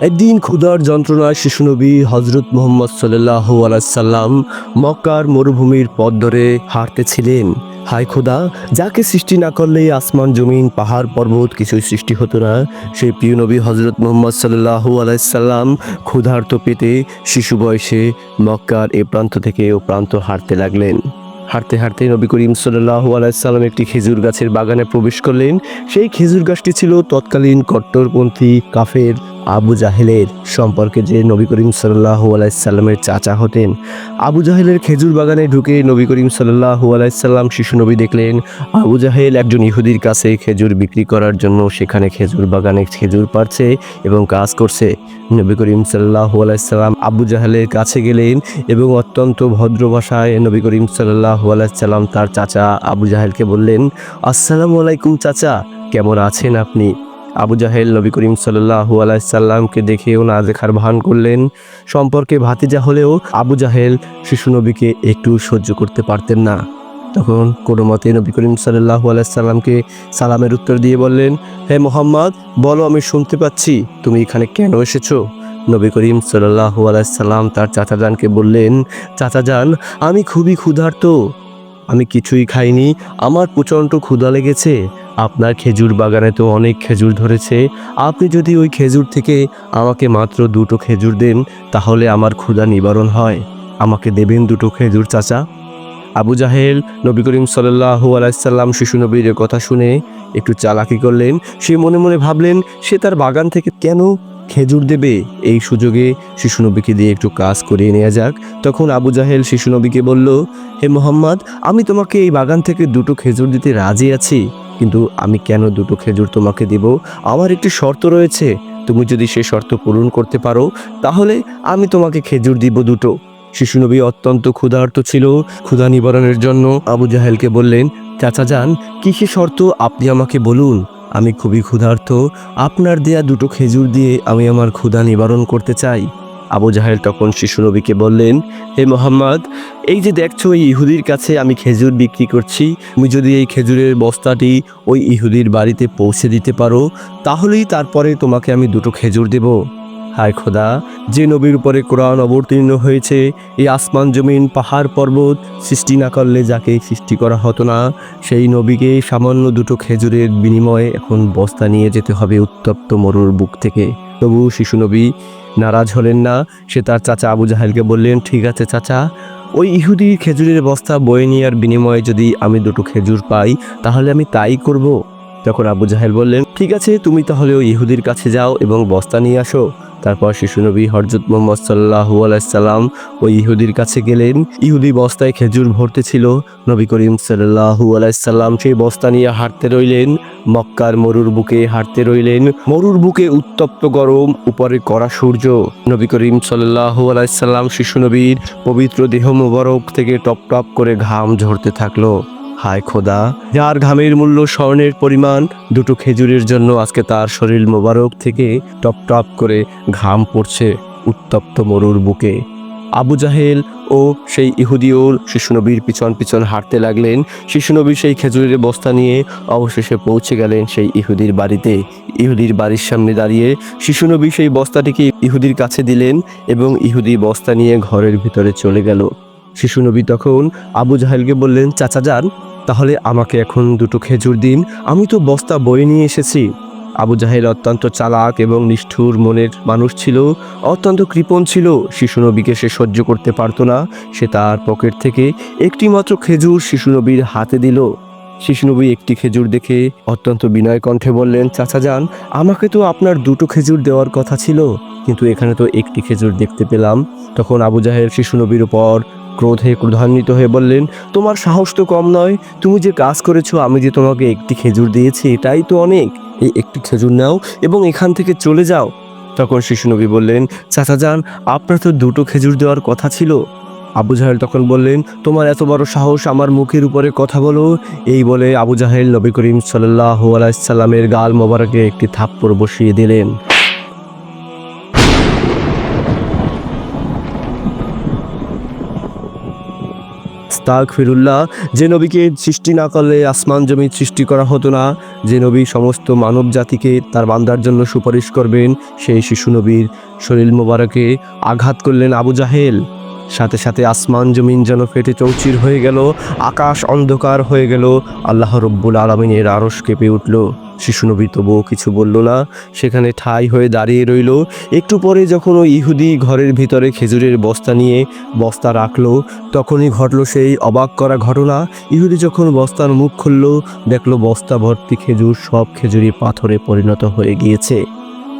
একদিন ক্ষুধার যন্ত্রণায় শিশুনবী হজরত মোহাম্মদ সাল্লাহ আলাইসাল্লাম মক্কার মরুভূমির পথ ধরে হাঁটতেছিলেন। হায় খোদা, যাকে সৃষ্টি না করলে আসমান, জমিন, পাহাড়, পর্বত কিছুই সৃষ্টি হতো না। সেই প্রিয় নবী হজরত মোহাম্মদ সাল্লাহ আলাইসাল্লাম ক্ষুধার্ত পেতে শিশু বয়সে মক্কার এ প্রান্ত থেকে ও প্রান্ত হাঁটতে লাগলেন। হাঁটতে হাঁটতে নবী করিম সাল্লাহ আলাইসাল্লাম একটি খেজুর গাছের বাগানে প্রবেশ করলেন। সেই খেজুর গাছটি ছিল তৎকালীন কট্টরপন্থী কাফের আবু জাহেলের সম্পর্কে যে নবী করিম সাল্লাহ আলাইসাল্লামের চাচা হতেন, আবু জাহেলের খেজুর বাগানে ঢুকে নবী করিম সাল্লাহ আলাইসাল্লাম শিশু নবী দেখলেন, আবু জাহেল একজন ইহুদির কাছে খেজুর বিক্রি করার জন্য সেখানে খেজুর বাগানে খেজুর পারছে এবং কাজ করছে। নবী করিম সাল্লাহ আলাইসাল্লাম আবু জাহেলের কাছে গেলেন এবং অত্যন্ত ভদ্র ভাষায় নবী করিম সাল্লাহ আলাইসাল্লাম তার চাচা আবু জাহেলকে বললেন, আসসালামু আলাইকুম চাচা, কেমন আছেন আপনি? আবু জাহেল নবী করিম সাল্লাহু আলাইসাল্লামকে দেখেও না দেখার ভান করলেন। সম্পর্কে ভাতিজা হলেও আবু জাহেল শিশু নবীকে একটু সহ্য করতে পারতেন না। তখন কোনো মতে নবী করিম সাল্লাহু আলাইসাল্লামকে সালামের উত্তর দিয়ে বললেন, হে মোহাম্মদ, বলো আমি শুনতে পাচ্ছি, তুমি এখানে কেন এসেছ? নবী করিম সাল্লাহু আলাইসাল্লাম তার চাচাজানকে বললেন, চাচাজান, আমি খুবই ক্ষুধার্ত। আমি কিছুই খাইনি, আমার প্রচণ্ড ক্ষুধা লেগেছে। আপনার খেজুর বাগানে তো অনেক খেজুর ধরেছে। আপনি যদি ওই খেজুর থেকে আমাকে মাত্র দুটো খেজুর দেন, তাহলে আমার ক্ষুধা নিবারণ হয়। আমাকে দেবেন দুটো খেজুর, চাচা। আবু জাহেল, নবী করিম সাল্লাহু আলাইসাল্লাম শিশু নবীর কথা শুনে একটু চালাকি করলেন। সে মনে মনে ভাবলেন, সে তার বাগান থেকে কেন খেজুর দেবে? এই সুযোগে শিশু নবীকে দিয়ে একটু কাজ করিয়ে নেওয়া যাক। তখন আবু জাহেল শিশু নবীকে বলল, হে মোহাম্মদ, আমি তোমাকে এই বাগান থেকে দুটো খেজুর দিতে রাজি আছি। কিন্তু আমি কেন দুটো খেজুর তোমাকে দেব? আমার একটি শর্ত রয়েছে। তুমি যদি সে শর্ত পূরণ করতে পারো, তাহলে আমি তোমাকে খেজুর দিব দুটো। শিশু নবী অত্যন্ত ক্ষুধার্ত ছিল। ক্ষুধা নিবারণের জন্য আবু জাহেলকে বললেন, চাচা যান, কী সে শর্ত? আপনি আমাকে বলুন। আমি খুবই ক্ষুধার্ত। আপনার দেয়া দুটো খেজুর দিয়ে আমি আমার ক্ষুধা নিবারণ করতে চাই। আবু জাহেল তখন শিশু নবীকে বললেন, হে মোহাম্মদ, এই যে দেখছ ওই ইহুদির কাছে আমি খেজুর বিক্রি করছি, তুমি যদি এই খেজুরের বস্তাটি ওই ইহুদির বাড়িতে পৌঁছে দিতে পারো, তাহলেই তারপরে তোমাকে আমি দুটো খেজুর দেব। হায় খোদা, যে নবীর উপরে কোরআন অবতীর্ণ হয়েছে, এই আসমান জমিন, পাহাড় পর্বত সৃষ্টি না করলে যাকে সৃষ্টি করা হতো না, সেই নবীকে সামান্য দুটো খেজুরের বিনিময়ে এখন বস্তা নিয়ে যেতে হবে উত্তপ্ত মরুর বুক থেকে। তবু শিশু নবী নারাজ হলেন না। সে তার চাচা আবু জাহেলকে বললেন, ঠিক আছে চাচা, ওই ইহুদি খেজুরের বস্তা বয়ে নেওয়ার বিনিময়ে যদি আমি দুটো খেজুর পাই, তাহলে আমি তাই করব? তখন আবু জাহেল বললেন, ঠিক আছে, তুমি তাহলে ওই ইহুদির কাছে যাও এবং বস্তা নিয়ে আসো। তারপর শিশু নবী হরজত মোহাম্মদ সাল্লাহু আলাইসাল্লাম ওই ইহুদির কাছে গেলেন। ইহুদি বস্তায় খেজুর ভরতে ছিল। নবী করিম সাল্লাহু আলাইসাল্লাম সেই বস্তা নিয়ে হাঁটতে রইলেন। মক্কার মরুর বুকে হাঁটতে রইলেন। মরুর বুকে উত্তপ্ত গরম, উপরে কড়া সূর্য। নবী করিম সাল্লাহু আলাইসাল্লাম শিশু নবীর পবিত্র দেহ মোবারক থেকে টপ টপ করে ঘাম ঝরতে থাকল। হায় খোদা, যার ঘামের মূল্য স্বর্ণের পরিমাণ, দুটো খেজুরের জন্য আজকে তার শরীর মোবারক থেকে টপ টপ করে ঘাম পড়ছে উত্তপ্ত মরুর বুকে। আবু জাহেল ও সেই ইহুদিওর শিশুনবীর পিছন পিছন হাঁটতে লাগলেন। শিশুনবী সেই খেজুরের বস্তা নিয়ে অবশেষে পৌঁছে গেলেন সেই ইহুদির বাড়িতে। ইহুদির বাড়ির সামনে দাঁড়িয়ে শিশুনবী সেই বস্তাটিকে ইহুদির কাছে দিলেন এবং ইহুদি বস্তা নিয়ে ঘরের ভিতরে চলে গেল। শিশুনবী তখন আবু জাহেলকে বললেন, চাচা যান। তাহলে আমাকে এখন দুটো খেজুর দিন। আমি তো বস্তা বয়ে নিয়ে এসেছি। আবু জাহেল অত্যন্ত চালাক এবং নিষ্ঠুর মনের মানুষ ছিল, অত্যন্ত কৃপণ ছিল। শিশু নবীকে সে সহ্য করতে পারতো না। সে তার পকেট থেকে একটি মাত্র খেজুর শিশু নবীর হাতে দিল। শিশু নবী একটি খেজুর দেখে অত্যন্ত বিনয় কণ্ঠে বললেন, চাচা যান, আমাকে তো আপনার দুটো খেজুর দেওয়ার কথা ছিল। কিন্তু এখানে তো একটি খেজুর দেখতে পেলাম। তখন আবু জাহের শিশু নবীর উপর ক্রোধে ক্রোধান্বিত হয়ে বললেন, তোমার সাহস তো কম নয়। তুমি যে কাজ করেছ, আমি যে তোমাকে একটি খেজুর দিয়েছি, এটাই তো অনেক। এই একটি খেজুর নাও এবং এখান থেকে চলে যাও। তখন শিশু নবী বললেন, চাচা যান, আপনার তো দুটো খেজুর দেওয়ার কথা ছিল। আবু জাহেল তখন বললেন, তোমার এত বড় সাহস আমার মুখের উপরে কথা বলো। এই বলে আবু জাহেল নবী করিম সাল্লাহ আলাইসাল্লামের গাল মোবারকে একটি থাপ্পড় বসিয়ে দিলেন। আস্তাক ফিরুল্লাহ যে নবীকে সৃষ্টি না করলে আসমান জমি সৃষ্টি করা হতো না, যে নবী সমস্ত মানব জাতিকে তার বান্দার জন্য সুপারিশ করবেন, সেই শিশু নবীর শরীর মোবারকে আঘাত করলেন আবু জাহেল। সাথে সাথে আসমান জমিন যেন ফেটে চৌচির হয়ে গেল, আকাশ অন্ধকার হয়ে গেল, আল্লাহ রব্বুল আলমিনের আরস কেঁপে উঠল। শিশু নবী তবুও কিছু বলল না। সেখানে ঠাই হয়ে দাঁড়িয়ে রইল। একটু পরে যখন ওই ইহুদি ঘরের ভিতরে খেজুরের বস্তা নিয়ে বস্তা রাখল, তখনই ঘটলো সেই অবাক করা ঘটনা। ইহুদি যখন বস্তার মুখ খুলল, দেখল বস্তা ভর্তি খেজুর সব খেজুরি পাথরে পরিণত হয়ে গিয়েছে।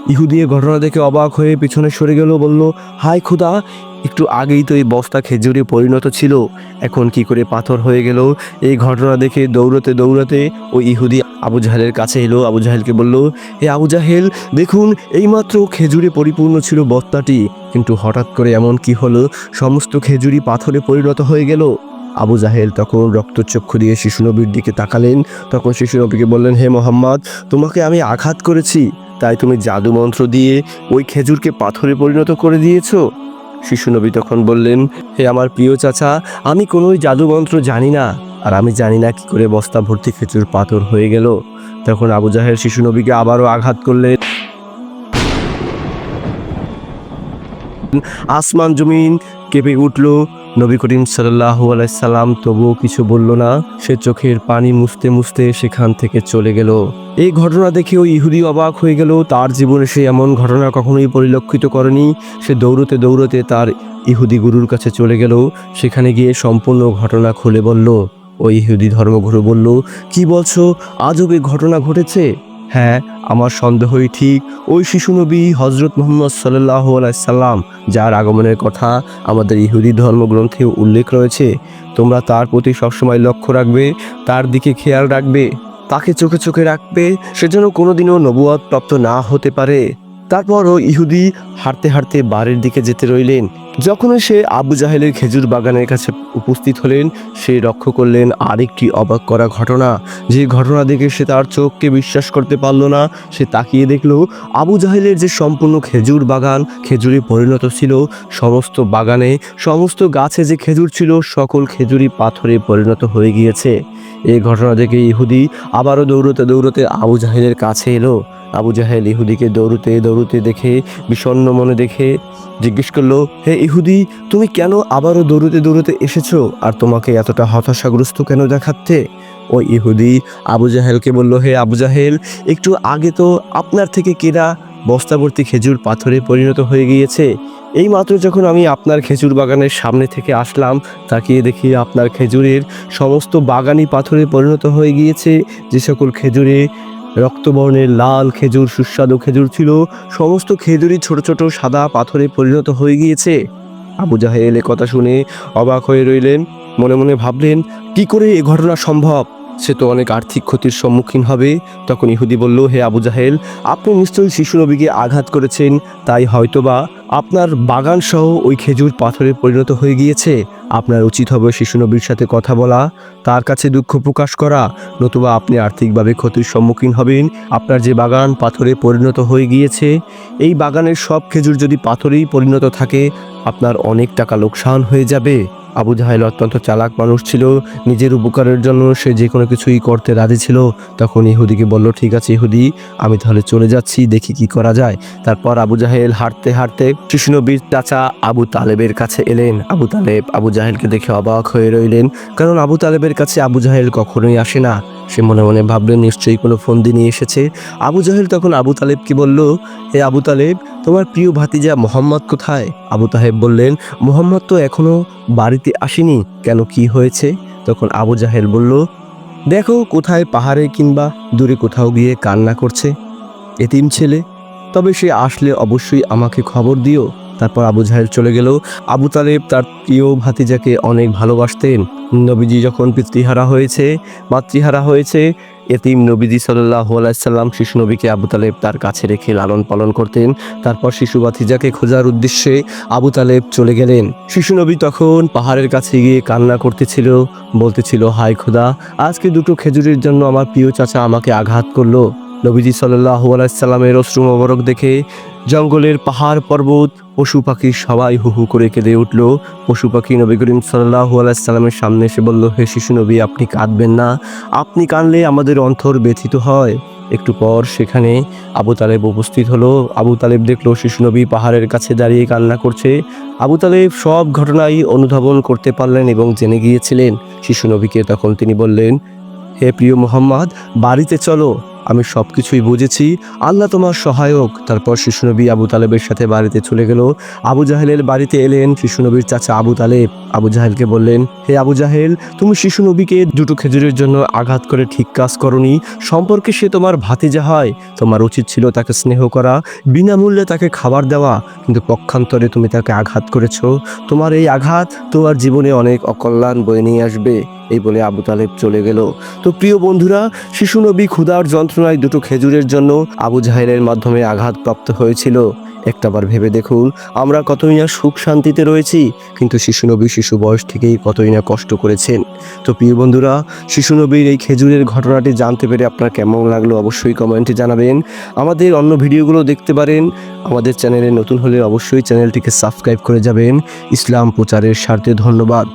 ইহুদি ঘটনা দেখে অবাক হয়ে পিছনে সরে গেল, বলল, হায় খুদা একটু আগেই তো এই বস্তা খেজুরে পরিণত ছিল। এখন কি করে পাথর হয়ে গেল? এই ঘটনা দেখে দৌড়তে দৌড়াতে ওই ইহুদি আবু জাহেলের কাছে এলো। আবু জাহেলকে বলল, হে আবু জাহেল, দেখুন, এইমাত্র খেজুরে পরিপূর্ণ ছিল বস্তাটি। কিন্তু হঠাৎ করে এমন কি হলো? সমস্ত খেজুরি পাথরে পরিণত হয়ে গেল। আবু জাহেল তখন রক্তচক্ষু দিয়ে শিশুনবীর দিকে তাকালেন। তখন শিশুনবীকে বললেন, হে মোহাম্মদ, তোমাকে আমি আঘাত করেছি। তাই তুমি জাদু মন্ত্র দিয়ে ওই খেজুরকে পাথরে পরিণত করে দিয়েছ? শিশুনবী তখন বললেন, হে আমার প্রিয় চাচা, আমি কোনো জাদুমন্ত্র জানি না, আর আমি জানি না কি করে বস্তা ভর্তি খেচুর পাথর হয়ে গেল। তখন আবু জাহের শিশুনবীকে আবারও আঘাত করলেন। আসমান জমিন কেঁপে উঠল নবী করিম সাল্লাহ আলাইসাল্লাম তবুও কিছু বলল না। সে চোখের পানি মুছতে মুছতে সেখান থেকে চলে গেল। এই ঘটনা দেখে ওই ইহুদি অবাক হয়ে গেল। তার জীবনে সে এমন ঘটনা কখনোই পরিলক্ষিত করেনি। সে দৌড়তে দৌড়তে তার ইহুদি গুরুর কাছে চলে গেল। সেখানে গিয়ে সম্পূর্ণ ঘটনা খুলে বলল। ওই ইহুদি ধর্মগুরু বলল, কি বলছো? আজব এই ঘটনা ঘটেছে। হ্যাঁ আমার সন্দেহই ঠিক। ওই শিশু নবী হজরত মোহাম্মদ সাল্লাহ আলাইসাল্লাম যার আগমনের কথা আমাদের ইহুদি ধর্মগ্রন্থে উল্লেখ রয়েছে, তোমরা তার প্রতি সবসময় লক্ষ্য রাখবে, তার দিকে খেয়াল রাখবে, তাকে চোখে চোখে রাখবে, সে যেন কোনোদিনও নবুয়াদ প্রাপ্ত না হতে পারে। তারপরও ইহুদি হাঁটতে হাঁটতে বাড়ির দিকে যেতে রইলেন। যখন সে আবু জাহেলের খেজুর বাগানের কাছে উপস্থিত হলেন, সে লক্ষ্য করলেন আরেকটি অবাক করা ঘটনা। যে ঘটনা দেখে সে তার চোখকে বিশ্বাস করতে পারল না, সে তাকিয়ে দেখল আবু জাহেলের যে সম্পূর্ণ খেজুর বাগান, খেজুরে পরিণত ছিল সমস্ত বাগানে। সমস্ত গাছে যে খেজুর ছিল, সকল খেজুরি পাথরে পরিণত হয়ে গিয়েছে। এই ঘটনা দেখে ইহুদি আবারও দৌড়তে দৌড়তে আবু জাহেলের কাছে এলো। আবু জাহেল ইহুদিকে দৌড়তে দৌড়তে দেখে, বিষণ্ণ মনে দেখে জিজ্ঞেস করল, হে ইহুদি, তুমি কেন আবারও দৌড়তে দৌড়তে এসেছ? আর তোমাকে এতটা হতাশাগ্রস্ত কেন দেখাচ্ছে? ওই ইহুদি, আবু জাহেলকে বলল, হে আবু জাহেল, একটু আগে তো আপনার থেকে কেনা বস্তাবর্তী খেজুর পাথরে পরিণত হয়ে গিয়েছে? এই মাত্র যখন আমি আপনার খেজুর বাগানের সামনে থেকে আসলাম, তাকিয়ে দেখি আপনার খেজুরের সমস্ত বাগানই পাথরে পরিণত হয়ে গিয়েছে। যে সকল খেজুরে রক্তবর্ণের লাল খেজুর, সুস্বাদু খেজুর ছিল। সমস্ত খেজুরই ছোট ছোট সাদা পাথরে পরিণত হয়ে গিয়েছে। আবু জাহেল কথা শুনে অবাক হয়ে রইলেন। মনে মনে ভাবলেন, কি করে এ ঘটনা সম্ভব? সে তো অনেক আর্থিক ক্ষতির সম্মুখীন হবে। তখন ইহুদি বলল, হে আবু জাহেল, আপনি নিশ্চয়ই শিশু নবীকে আঘাত করেছেন। তাই হয়তোবা আপনার বাগান সহ ওই খেজুর পাথরে পরিণত হয়ে গিয়েছে। আপনার উচিত হবে শিশু নবীর সাথে কথা বলা। তার কাছে দুঃখ প্রকাশ করা। নতুবা আপনি আর্থিকভাবে ক্ষতির সম্মুখীন হবেন। আপনার যে বাগান পাথরে পরিণত হয়ে গিয়েছে, এই বাগানের সব খেজুর যদি পাথরেই পরিণত থাকে, আপনার অনেক টাকা লোকসান হয়ে যাবে। আবু জাহেল অত্যন্ত চালাক মানুষ ছিল, নিজের উপকারের জন্য সে যে কোনো কিছুই করতে রাজি ছিল। তখন ইহুদিকে বলল, ঠিক আছে ইহুদি, আমি তাহলে চলে যাচ্ছি, দেখি কি করা যায়। তারপর আবু জাহেল হাঁটতে হাঁটতে কৃষ্ণবীর চাচা আবু তালেবের কাছে এলেন। আবু তালেব আবু জাহেলকে দেখে অবাক হয়ে রইলেন। কারণ আবু তালেবের কাছে আবু জাহেল কখনোই আসে না। সে মনে মনে ভাবলেন নিশ্চয়ই কোনো ফোন দিয়ে নিয়ে এসেছে। আবু জাহেল তখন আবু তালেবকে বলল, হে আবু তালেব, তোমার প্রিয় ভাতিজা মোহাম্মদ কোথায়? আবু তাহেব বললেন, মোহাম্মদ তো এখনও বাড়িতে আসেনি, কেন কি হয়েছে? তখন আবু জাহেল বলল, দেখো কোথায় পাহাড়ে কিংবা দূরে কোথাও গিয়ে কান্না করছে। এতিম ছেলে, তবে সে আসলে অবশ্যই আমাকে খবর দিও। তারপর আবু জাহেল চলে গেল। আবু তালেব তার প্রিয় ভাতিজাকে অনেক ভালোবাসতেন। নবীজি যখন পিতৃহারা হয়েছে, মাতৃহারা হয়েছে, এতিম নবীজি সাল্লাহ আলাইসাল্লাম শিশু নবীকে আবু তালেব তার কাছে রেখে লালন পালন করতেন। তারপর শিশু ভাতিজাকে খোঁজার উদ্দেশ্যে আবু তালেব চলে গেলেন। শিশু নবী তখন পাহাড়ের কাছে গিয়ে কান্না করতেছিল, বলতেছিল হাই খোদা, আজকে দুটো খেজুরের জন্য আমার প্রিয় চাচা আমাকে আঘাত করল। নবীজি সাল্লাহ আলাইসাল্লামের অশ্রু মোবারক দেখে জঙ্গলের পাহাড় পর্বত, পশু পাখি সবাই হু হু করে কেঁদে উঠল। পশু পাখি নবী করিম সাল্লাহ আলাইসাল্লামের সামনে এসে বলল, হে শিশু নবী, আপনি কাঁদবেন না। আপনি কাঁদলে আমাদের অন্তর ব্যথিত হয়। একটু পর সেখানে আবু তালেব উপস্থিত হলো। আবু তালেব দেখল, শিশু নবী পাহাড়ের কাছে দাঁড়িয়ে কান্না করছে। আবু তালেব সব ঘটনাই অনুধাবন করতে পারলেন এবং জেনে গিয়েছিলেন। শিশু নবীকে তখন তিনি বললেন, হে প্রিয় মোহাম্মদ, বাড়িতে চলো। আমি সব কিছুই বুঝেছি। আল্লাহ তোমার সহায়ক। তারপর শিশুনবী আবু তালেবের সাথে বাড়িতে চলে গেল। আবু জাহেলের বাড়িতে এলেন শিশুনবীর চাচা আবু তালেব। আবু জাহেলকে বললেন, হে আবু জাহেল, তুমি শিশুনবীকে দুটো খেজুরের জন্য আঘাত করে ঠিক কাজ করনি। সম্পর্কে সে তোমার ভাতিজা হয়। তোমার উচিত ছিল তাকে স্নেহ করা, বিনামূল্যে তাকে খাবার দেওয়া। কিন্তু পক্ষান্তরে তুমি তাকে আঘাত করেছ। তোমার এই আঘাত তোমার জীবনে অনেক অকল্যাণ বয়ে নিয়ে আসবে। এই বলে আবু তালেব চলে গেল। তো প্রিয় বন্ধুরা, শিশু নবী ক্ষুধার যন্ত্রণায় দুটো খেজুরের জন্য আবু জাহেলের মাধ্যমে আঘাতপ্রাপ্ত হয়েছিল। একটাবার ভেবে দেখুন, আমরা কতই না সুখ শান্তিতে রয়েছি, কিন্তু শিশু নবী শিশু বয়স থেকেই কতই না কষ্ট করেছেন। তো প্রিয় বন্ধুরা, শিশু নবীর এই খেজুরের ঘটনাটি জানতে পেরে আপনার কেমন লাগল অবশ্যই কমেন্টে জানাবেন। আমাদের অন্য ভিডিওগুলো দেখতে পারেন। আমাদের চ্যানেলে নতুন হলে অবশ্যই চ্যানেলটিকে সাবস্ক্রাইব করে যাবেন। ইসলাম প্রচারের স্বার্থে ধন্যবাদ।